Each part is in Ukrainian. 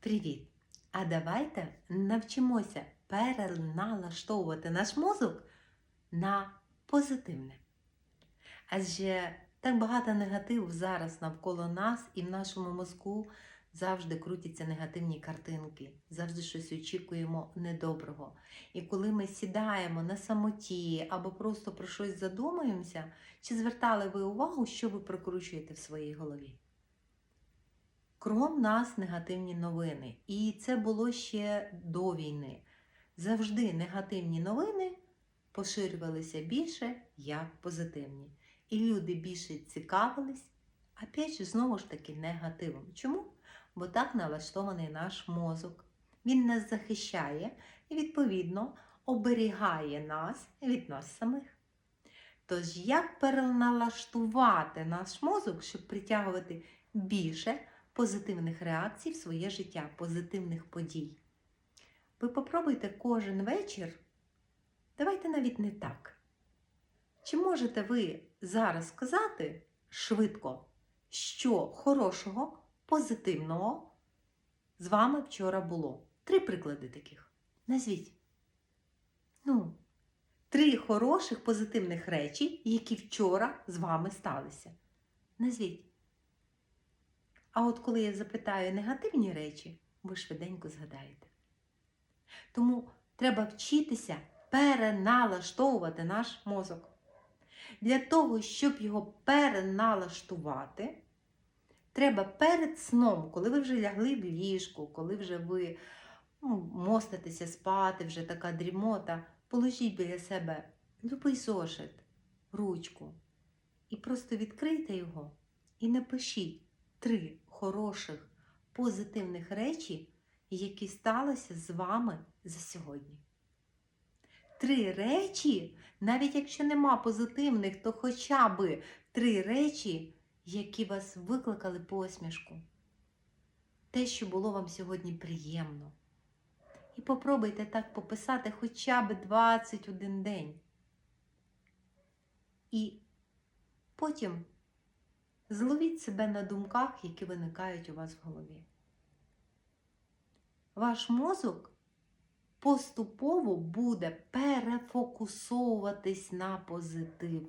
Привіт! А давайте навчимося переналаштовувати наш мозок на позитивне. Адже так багато негативу зараз навколо нас і в нашому мозку завжди крутяться негативні картинки, завжди щось очікуємо недоброго. І коли ми сідаємо на самоті або просто про щось задумуємося, чи звертали ви увагу, що ви прокручуєте в своїй голові? Кром нас негативні новини. І це було ще до війни. Завжди негативні новини поширювалися більше, як позитивні. І люди більше цікавились, опять же, знову ж таки, негативом. Чому? Бо так налаштований наш мозок. Він нас захищає і, відповідно, оберігає нас від нас самих. Тож, як переналаштувати наш мозок, щоб притягувати більше позитивних реакцій в своє життя, позитивних подій? Ви попробуйте кожен вечір, давайте навіть не так. Чи можете ви зараз сказати швидко, що хорошого, позитивного з вами вчора було? Три приклади таких. Назвіть. Ну, три хороших позитивних речі, які вчора з вами сталися. Назвіть. А от коли я запитаю негативні речі, ви швиденько згадаєте. Тому треба вчитися переналаштовувати наш мозок. Для того, щоб його переналаштувати, треба перед сном, коли ви вже лягли в ліжку, коли вже ви ну, моститеся спати, вже така дрімота, положіть біля себе любий зошит, ручку. І просто відкрийте його і напишіть три хороших, позитивних речі, які сталися з вами за сьогодні. Три речі, навіть якщо нема позитивних, то хоча б три речі, які вас викликали посмішку. Те, що було вам сьогодні приємно. І попробуйте так пописати хоча б 21 день. І потім зловіть себе на думках, які виникають у вас в голові. Ваш мозок поступово буде перефокусовуватись на позитив.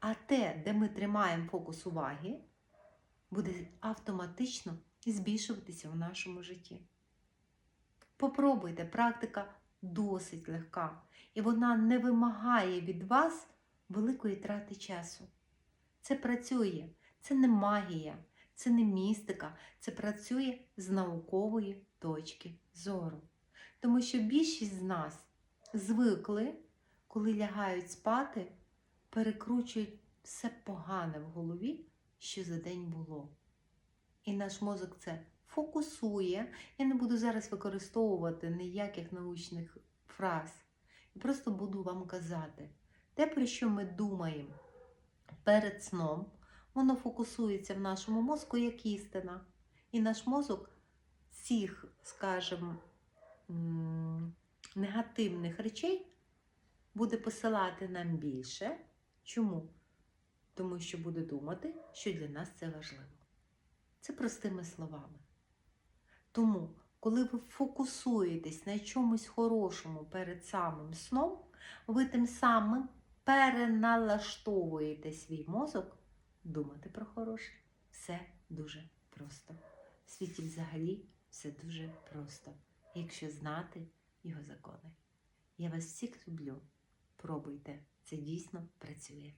А те, де ми тримаємо фокус уваги, буде автоматично збільшуватися в нашому житті. Попробуйте, практика досить легка, і вона не вимагає від вас великої трати часу. Це працює, це не магія, це не містика, це працює з наукової точки зору. Тому що більшість з нас звикли, коли лягають спати, перекручують все погане в голові, що за день було. І наш мозок це фокусує. Я не буду зараз використовувати ніяких научних фраз. Просто буду вам казати, те, про що ми думаємо перед сном, воно фокусується в нашому мозку як істина. І наш мозок цих, скажімо, негативних речей буде посилати нам більше. Чому? Тому що буде думати, що для нас це важливо. Це простими словами. Тому, коли ви фокусуєтесь на чомусь хорошому перед самим сном, ви тим самим переналаштовуєте свій мозок думати про хороше. Все дуже просто. В світі взагалі все дуже просто, якщо знати його закони. Я вас всіх люблю. Пробуйте, це дійсно працює.